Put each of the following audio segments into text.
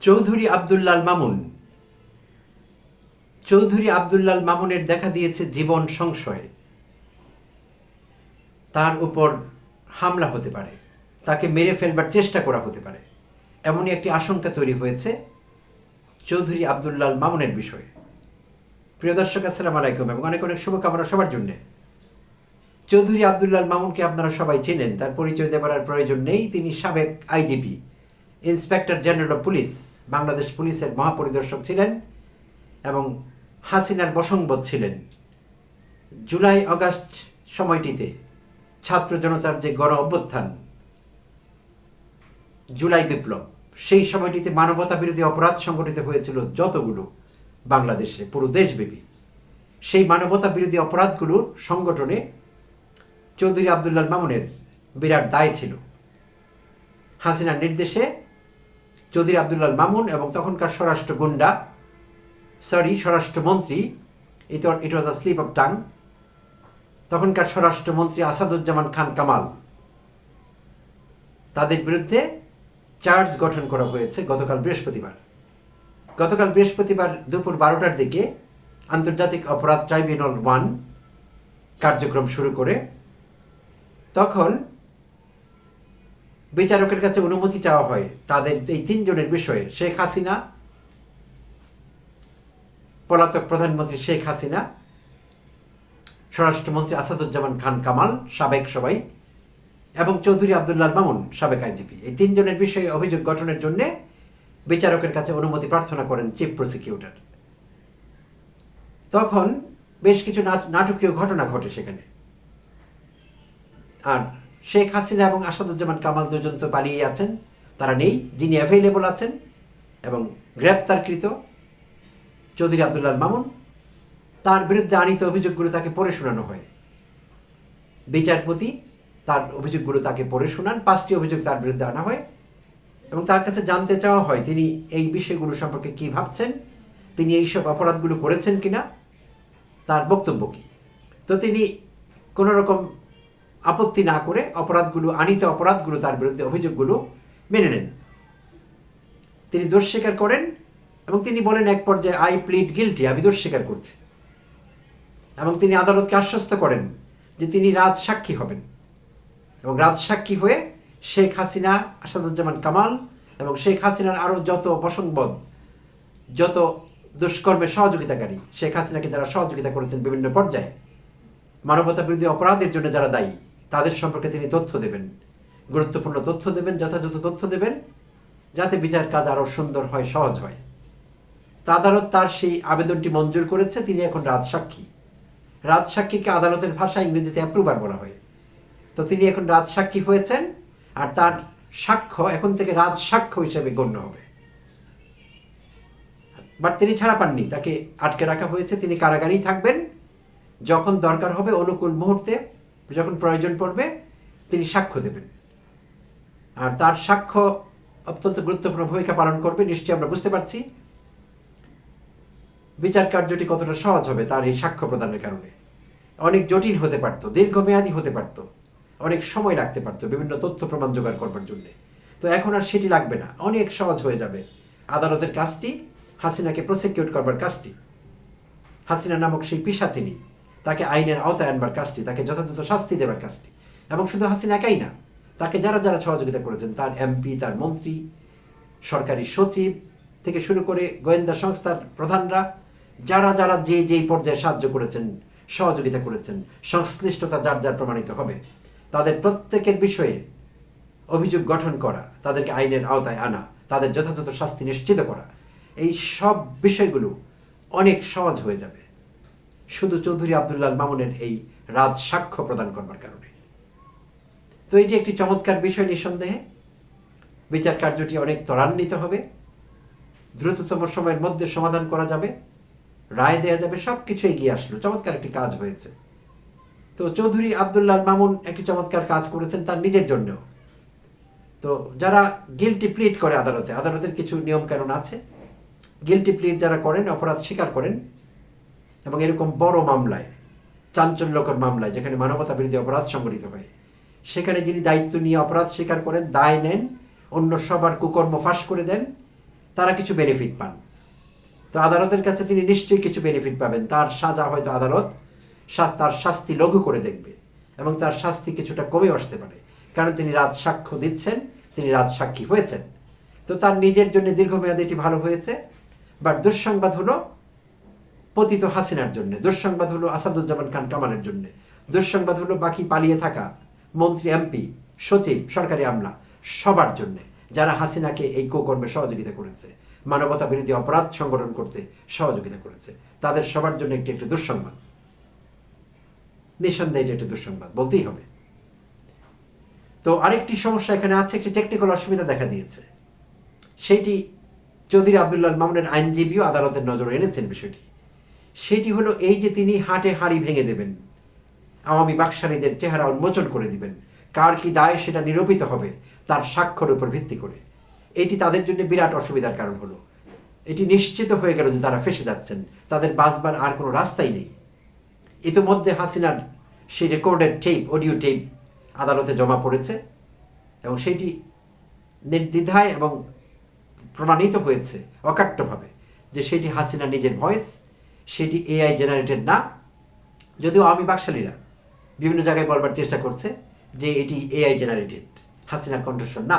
চৌধুরী আবদুল্লাল মামুন। চৌধুরী আবদুল্লাল মামুনের দেখা দিয়েছে জীবন সংশয়। তার উপর হামলা হতে পারে। তাকে মেরে ফেলবার চেষ্টা করা হতে পারে। এমনই একটি আশঙ্কা তৈরি হয়েছে চৌধুরী আবদুল্লাল মামুনের বিষয়ে। প্রিয় দর্শক, আসসালাম আলাইকুম এবং অনেক অনেক শুভকামনা সবার জন্যে। চৌধুরী আবদুল্লাল মামুনকে আপনারা সবাই চেনেন। তার পরিচয় দেবার আর প্রয়োজন নেই। তিনি সাবেক IGP, inspector general of police. Bangladesh পুলিশের মহাপরিদর্শক ছিলেন এবং হাসিনার বসংবদ ছিলেন। জুলাই অগাস্ট সময়টিতে ছাত্র জনতার যে গণ অভ্যুত্থান, জুলাই বিপ্লব, সেই সময়টিতে মানবতা বিরোধী অপরাধ সংগঠিত হয়েছিল যতগুলো বাংলাদেশে, পুরো দেশব্যাপী। সেই মানবতা বিরোধী অপরাধগুলোর সংগঠনে চৌধুরী আবদুল্লাল মামুনের বিরাট দায় ছিল। হাসিনার নির্দেশে চৌধুরী আবদুল্লাল মামুন এবং তখনকার স্বরাষ্ট্র গুন্ডা সরি স্বরাষ্ট্রমন্ত্রী it it was a slip of tongue তখনকার স্বরাষ্ট্রমন্ত্রী আসাদুজ্জামান খান কামাল। তাদের বিরুদ্ধে চার্জ গঠন করা হয়েছে গতকাল বৃহস্পতিবার। গতকাল বৃহস্পতিবার দুপুর বারোটার দিকে আন্তর্জাতিক অপরাধ ট্রাইব্যুনাল ওয়ান কার্যক্রম শুরু করে। তখন বিচারকের কাছে অনুমতি চাওয়া হয় তাদের এই তিনজনের বিষয়ে, শেখ হাসিনা, পলাতক প্রধানমন্ত্রী শেখ হাসিনা, স্বরাষ্ট্রমন্ত্রী আসাদুজ্জামান খান কামাল, সাবেক সবাই, এবং চৌধুরী আবদুল্লাহ মামুন, সাবেক আইজিপি এই তিনজনের বিষয়ে অভিযোগ গঠনের জন্য বিচারকের কাছে অনুমতি প্রার্থনা করেন চিফ প্রসিকিউটর। তখন বেশ কিছু নাটকীয় ঘটনা ঘটে সেখানে। আর শেখ হাসিনা এবং আসাদুজ্জামান কামাল দুজন তো পালিয়ে আছেন। তারা নেই, যিনি অ্যাভেলেবল আছেন এবং গ্রেপ্তারকৃত চৌধুরী আবদুল্লাহ মামুন। তার বিরুদ্ধে আনিত অভিযোগগুলো তাকে পড়ে শোনানো হয়। বিচারপতি তার অভিযোগগুলো তাকে পড়ে শোনান, পাঁচটি অভিযোগ তার বিরুদ্ধে আনা হয় এবং তার কাছে জানতে চাওয়া হয়, তিনি এই বিষয়গুলো সম্পর্কে কি ভাবছেন, তিনি এইসব অপরাধগুলো করেছেন কিনা, তার বক্তব্য কী? তো তিনি কোনো রকম আপত্তি না করে অপরাধগুলো, আনিত অপরাধগুলো, তার বিরুদ্ধে অভিযোগগুলো মেনে নেন। তিনি দোষ স্বীকার করেন এবং তিনি বলেন এক পর্যায়ে আই প্লিড গিলটি আমি দোষ স্বীকার করছি। এবং তিনি আদালতকে আশ্বস্ত করেন যে তিনি রাজ সাক্ষী হবেন। এবং রাজ সাক্ষী হয়ে শেখ হাসিনা আসাদুজ্জামান কামাল এবং শেখ হাসিনার আরও যত বসংবদ, যত দুষ্কর্মে সহযোগিতাকারী, শেখ হাসিনাকে যারা সহযোগিতা করেছেন বিভিন্ন পর্যায়ে মানবতা বিরোধী অপরাধের জন্য যারা দায়ী তাদের সম্পর্কে তিনি তথ্য দেবেন। গুরুত্বপূর্ণ তথ্য দেবেন, যথাযথ তথ্য দেবেন, যাতে বিচার কাজ আরও সুন্দর হয়, সহজ হয়। তা আদালত তার সেই আবেদনটি মঞ্জুর করেছে, তিনি এখন রাজসাক্ষী। রাজসাক্ষীকে আদালতের ভাষা ইংরেজিতে অ্যাপ্রুভার বলা হয়। তো তিনি এখন রাজসাক্ষী হয়েছেন, আর তার সাক্ষ্য এখন থেকে রাজসাক্ষ্য হিসেবে গণ্য হবে। বাট তিনি ছাড়া পাননি, তাকে আটকে রাখা হয়েছে, তিনি কারাগারেই থাকবেন। যখন দরকার হবে, অনুকূল মুহূর্তে যখন প্রয়োজন পড়বে, তিনি সাক্ষ্য দেবেন। আর তার সাক্ষ্য অত্যন্ত গুরুত্বপূর্ণ ভূমিকা পালন করবে, নিশ্চয়ই আমরা বুঝতে পারছি। বিচার কার্যটি কতটা সহজ হবে তার এই সাক্ষ্য প্রদানের কারণে। অনেক জটিল হতে পারত, দীর্ঘমেয়াদী হতে পারত, অনেক সময় লাগতে পারতো বিভিন্ন তথ্য প্রমাণ জোগাড় করবার জন্য। তো এখন আর সেটি লাগবে না, অনেক সহজ হয়ে যাবে। আদালতের কাজটি, হাসিনাকে প্রসিকিউট করবার কাজটি। হাসিনা নামক সেই পিসাচিনী তাকে আইনের আওতায় আনবার কাজটি, তাকে যথাযথ শাস্তি দেবার কাজটি। এবং শুধু হাসিনা একাই না, তাকে যারা যারা সহযোগিতা করেছেন, তার এমপি, তার মন্ত্রী, সরকারি সচিব থেকে শুরু করে গোয়েন্দা সংস্থার প্রধানরা, যারা যারা যে যেই পর্যায়ে সাহায্য করেছেন, সহযোগিতা করেছেন, সংশ্লিষ্টতা যার যার প্রমাণিত হবে, তাদের প্রত্যেকের বিষয়ে অভিযোগ গঠন করা, তাদেরকে আইনের আওতায় আনা, তাদের যথাযথ শাস্তি নিশ্চিত করা, এই সব বিষয়গুলো অনেক সহজ হয়ে যাবে। শুধু চৌধুরী আবদুল্লাল মামুনের এই রাজ সাক্ষ্য প্রদান করবার কারণে। তো এটি একটি চমৎকার বিষয় নিঃসন্দেহে। বিচার কার্যটি অনেক ত্বরান্বিত হবে। দ্রুততম সময়ের মধ্যে সমাধান করা যাবে। রায় দেওয়া যাবে সব কিছু এগিয়ে আসলো। চমৎকার একটি কাজ হয়েছে। তো চৌধুরী আবদুল্লাহ মামুন একটি চমৎকার কাজ করেছেন তার নিজের জন্য তো যারা গিলটি প্লিট করে আদালতে, আদালতের কিছু নিয়ম কানুন আছে। গিলটি প্লিট যারা করেন, অপরাধ স্বীকার করেন এবং এরকম বড় মামলায়, চাঞ্চল্যকর মামলায়, যেখানে মানবতা বিরোধী অপরাধ সংগঠিত হয়, সেখানে যিনি দায়িত্ব নিয়ে অপরাধ স্বীকার করেন, দায় নেন, অন্য সবার কুকর্ম ফাঁস করে দেন, তারা কিছু বেনিফিট পান। তো আদালতের কাছে তিনি নিশ্চয়ই কিছু বেনিফিট পাবেন। তার সাজা হয়তো আদালত তার শাস্তি লঘু করে দেখবে এবং তার শাস্তি কিছুটা কমে আসতে পারে। কারণ তিনি রাজ সাক্ষ্য দিচ্ছেন, তিনি রাজ সাক্ষী হয়েছেন। তো তার নিজের জন্য দীর্ঘমেয়াদে এটি ভালো হয়েছে, বাট দুঃসংবাদ হলো পতিত হাসিনার জন্য, দুঃসংবাদ হলো আসাদুজ্জামান খান কামালের জন্য, দুঃসংবাদ হলো বাকি পালিয়ে থাকা মন্ত্রী, এমপি, সচিব, সরকারি আমলা, সবার জন্য, যারা হাসিনাকে এই কুকর্মে সহযোগিতা করেছে মানবতা বিরোধী অপরাধ সংগঠন করতে সহযোগিতা করেছে, তাদের সবার জন্য একটি একটি দুঃসংবাদ। নিঃসন্দেহে এটি একটি দুঃসংবাদ, বলতেই হবে। তো আরেকটি সমস্যা এখানে আছে, একটি টেকনিক্যাল অসুবিধা দেখা দিয়েছে। সেটি চৌধুরী আবদুল্লাহ মামুনের আইনজীবীও আদালতের নজরে এনেছেন বিষয়টি। সেটি হলো এই যে তিনি হাটে হাড়ি ভেঙে দেবেন। আওয়ামী বাকশালীদের চেহারা উন্মোচন করে দিবেন। কার কি দায় সেটা নিরূপিত হবে, তার স্বাক্ষর উপর ভিত্তি করে। এটি তাদের জন্য বিরাট অসুবিধার কারণ হলো। এটি নিশ্চিত হয়ে গেল যে তারা ফেসে যাচ্ছেন। তাদের বাঁচবার আর কোনো রাস্তাই নেই। ইতিমধ্যে হাসিনার সেই রেকর্ডের টেপ, অডিও টেপ আদালতে জমা পড়েছে এবং সেটি নির্দ্বিধায় এবং প্রমাণিত হয়েছে অকাট্যভাবে যে সেটি হাসিনা নিজের ভয়েস সেটি এআই জেনারেটেড না। যদিও আমি বাকশালীরা বিভিন্ন জায়গায় বলবার চেষ্টা করছে যে এটি এআই জেনারেটেড হাসিনার কণ্ঠস্বর না।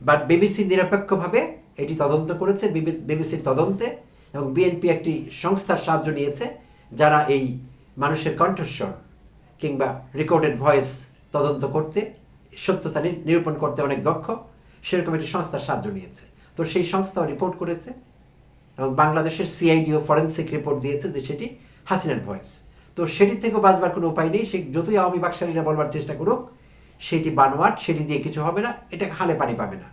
বাট বিবিসি নিরপেক্ষভাবে এটি তদন্ত করেছে বিবিসির তদন্তে, এবং বিএনপি একটি সংস্থার সাহায্য নিয়েছে, যারা এই মানুষের কণ্ঠস্বর কিংবা রেকর্ডেড ভয়েস তদন্ত করতে, সত্যতা নিরূপণ করতে অনেক দক্ষ, সেরকম একটি সংস্থার সাহায্য নিয়েছে। তো সেই সংস্থাও রিপোর্ট করেছে এবং বাংলাদেশের সিআইডিও ফরেন্সিক রিপোর্ট দিয়েছে যে সেটি হাসিনার ভয়েস। তো সেটি থেকেও বাঁচবার কোনো উপায় নেই, সে যতই আওয়ামী বাকশালীরা বলবার চেষ্টা করুক, সেটি বানোয়াট, সেটি দিয়ে কিছু হবে না এটা হালে পানি পাবে না।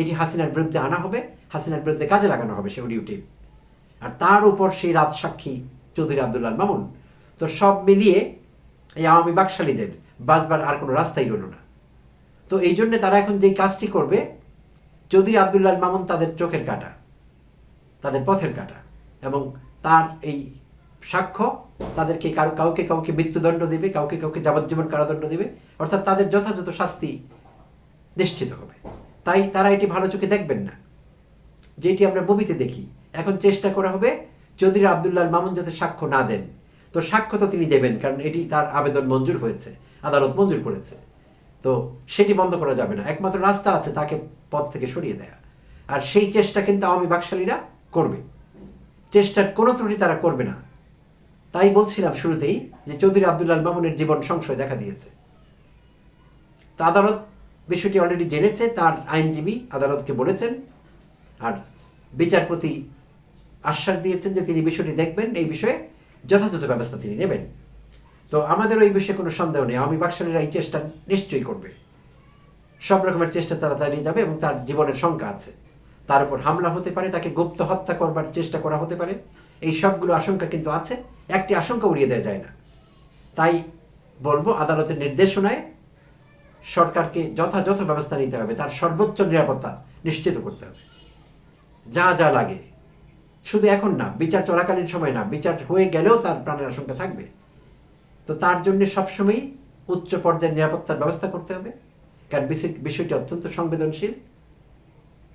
এটি হাসিনার বিরুদ্ধে আনা হবে, হাসিনার বিরুদ্ধে কাজে লাগানো হবে সে অডিও টেপ আর তার উপর সেই রাত সাক্ষী চৌধুরী আবদুল্লাহ মামুন। তো সব মিলিয়ে এই আওয়ামী বাকশালীদের বাঁচবার আর কোনো রাস্তাই রইল না। তো এই জন্যে তারা এখন যেই কাজটি করবে, চৌধুরী আবদুল্লাহ মামুন তাদের চোখের কাটা। তাদের পথের কাটা এবং তার এই সাক্ষ্য তাদেরকে কাউকে কাউকে মৃত্যুদণ্ড দেবে, কাউকে কাউকে যাবজ্জীবন কারাদণ্ড দেবে, অর্থাৎ তাদের যথাযথ শাস্তি নিশ্চিত হবে। তাই তারা এটি ভালো চোখে দেখবেন না। যেটি আমরা মুভিতে দেখি। এখন চেষ্টা করা হবে চৌধুরী আবদুল্লাহ মামুন যাতে সাক্ষ্য না দেন। তো সাক্ষ্য তো তিনি দেবেন, কারণ এটি তার আবেদন মঞ্জুর হয়েছে, আদালত মঞ্জুর করেছে। তো সেটি বন্ধ করা যাবে না। একমাত্র রাস্তা আছে তাকে পথ থেকে সরিয়ে দেয়া। আর সেই চেষ্টা কিন্তু আওয়ামী বাকশালীরা করবে। চেষ্টার কোনো ত্রুটি তারা করবে না। তাই বলছিলাম শুরুতেই যে চৌধুরী আবদুল্লাহ মামুনের জীবন সংশয় দেখা দিয়েছে। তো আদালত বিষয়টি অলরেডি জেনেছে, তার আইনজীবী আদালতকে বলেছেন, আর বিচারপতি আশ্বাস দিয়েছেন যে তিনি বিষয়টি দেখবেন, এই বিষয়ে যথাযথ ব্যবস্থা তিনি নেবেন। তো আমাদেরও এই বিষয়ে কোনো সন্দেহ নেই আমি বাকশালীরা এই চেষ্টা নিশ্চয়ই করবে। সব রকমের চেষ্টা তারা চালিয়ে যাবে এবং তার জীবনের শঙ্কা আছে। তার উপর হামলা হতে পারে, তাকে গুপ্ত হত্যা করবার চেষ্টা করা হতে পারে। এই সবগুলো আশঙ্কা কিন্তু আছে, একটি আশঙ্কা উড়িয়ে দেওয়া যায় না। তাই বলব, আদালতের নির্দেশনায় সরকারকে যথাযথ ব্যবস্থা নিতে হবে, তার সর্বোচ্চ নিরাপত্তা নিশ্চিত করতে হবে। যা যা লাগে। শুধু এখন না, বিচার চলাকালীন সময় না, বিচার হয়ে গেলেও তার প্রাণের আশঙ্কা থাকবে। তো তার জন্য সবসময়ই উচ্চ পর্যায়ের নিরাপত্তার ব্যবস্থা করতে হবে, কারণ বিষয়টি অত্যন্ত সংবেদনশীল।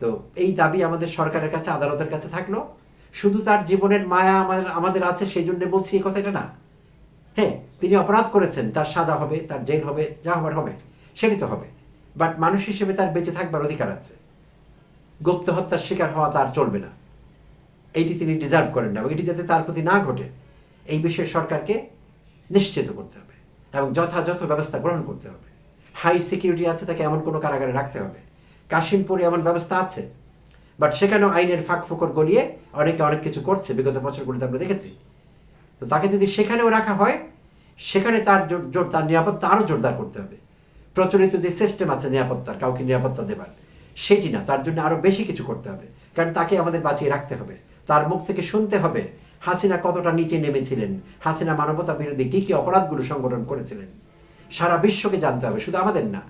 তো এই দাবি আমাদের সরকারের কাছে, আদালতের কাছে থাকল। শুধু তার জীবনের মায়া আমাদের আমাদের আছে, সেই জন্য বলছি এই কথাটা না। হ্যাঁ তিনি অপরাধ করেছেন, তার সাজা হবে, তার জেল হবে, যা হবার হবে সেটি তো হবে। বাট মানুষ হিসেবে তার বেঁচে থাকবার অধিকার আছে। গুপ্ত হত্যার শিকার হওয়া তার চলবে না। এইটি তিনি ডিজার্ভ করেন না, এবং এটি যাতে তার প্রতি না ঘটে, এই বিষয়ে সরকারকে নিশ্চিত করতে হবে, এবং যথাযথ ব্যবস্থা গ্রহণ করতে হবে। হাই সিকিউরিটি আছে, তাকে এমন কোনো কারাগারে রাখতে হবে। কাশিমপুরে এমন ব্যবস্থা আছে। বাট সেখানেও আইনের ফাঁক ফোকর গলিয়ে অনেকে অনেক কিছু করছে। বিগত বছরগুলিতে আমরা দেখেছি। তো তাকে যদি সেখানেও রাখা হয়, সেখানে তার জোর তার নিরাপত্তা আরও জোরদার করতে হবে। প্রচলিত যে সিস্টেম আছে নিরাপত্তার, কাউকে নিরাপত্তা দেবার, সেটি না। তার জন্য আরও বেশি কিছু করতে হবে। কারণ তাকে আমাদের বাঁচিয়ে রাখতে হবে। তার মুখ থেকে শুনতে হবে হাসিনা কতটা নিচে নেমেছিলেন। হাসিনা মানবতা বিরোধী কী কী অপরাধগুলো সংগঠন করেছিলেন। সারা বিশ্বকে জানতে হবে। শুধু আমাদের না,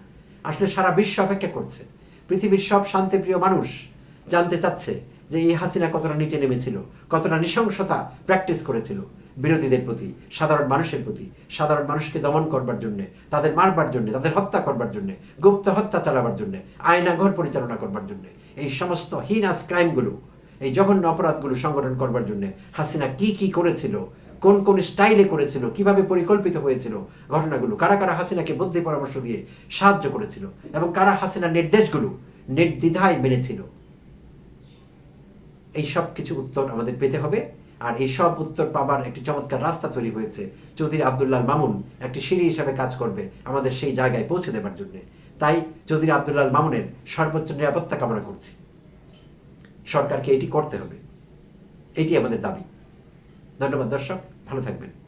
আসলে সারা বিশ্ব অপেক্ষা করছে। পৃথিবীর সব শান্তিপ্রিয় মানুষ জানতে চাচ্ছে যে এই হাসিনা কতটা নিচে নেমেছিল, কতটা নৃশংসতা প্র্যাকটিস করেছিল। বিরোধীদের প্রতি, সাধারণ মানুষের প্রতি, সাধারণ মানুষকে দমন করবার জন্য, তাদের মারবার জন্য, তাদের হত্যা করবার জন্য, গুপ্ত হত্যা চালাবার জন্য, আয়না ঘর পরিচালনা করবার জন্য, এই সমস্ত হিনাস ক্রাইমগুলো এই জঘন্য অপরাধগুলো সংগঠন করবার জন্য হাসিনা কি কি করেছিল কোন কোন স্টাইলে করেছিল, কীভাবে পরিকল্পিত হয়েছিল ঘটনাগুলো, কারা কারা হাসিনাকে বুদ্ধি পরামর্শ দিয়ে সাহায্য করেছিল এবং কারা হাসিনার নির্দেশগুলো নির্দ্বিধায় মেনেছিল? এই সব কিছু উত্তর আমাদের পেতে হবে। আর এই সব উত্তর পাবার একটি চমৎকার রাস্তা তৈরি হয়েছে। চৌধুরী আবদুল্লাহ মামুন একটি সিঁড়ি হিসাবে কাজ করবে আমাদের সেই জায়গায় পৌঁছে দেবার জন্য। তাই চৌধুরী আবদুল্লাহ মামুনের সর্বোচ্চ নিরাপত্তা কামনা করছি। সরকারকে এটি করতে হবে। এটি আমাদের দাবি। ধন্যবাদ দর্শক ভালো থাকবেন।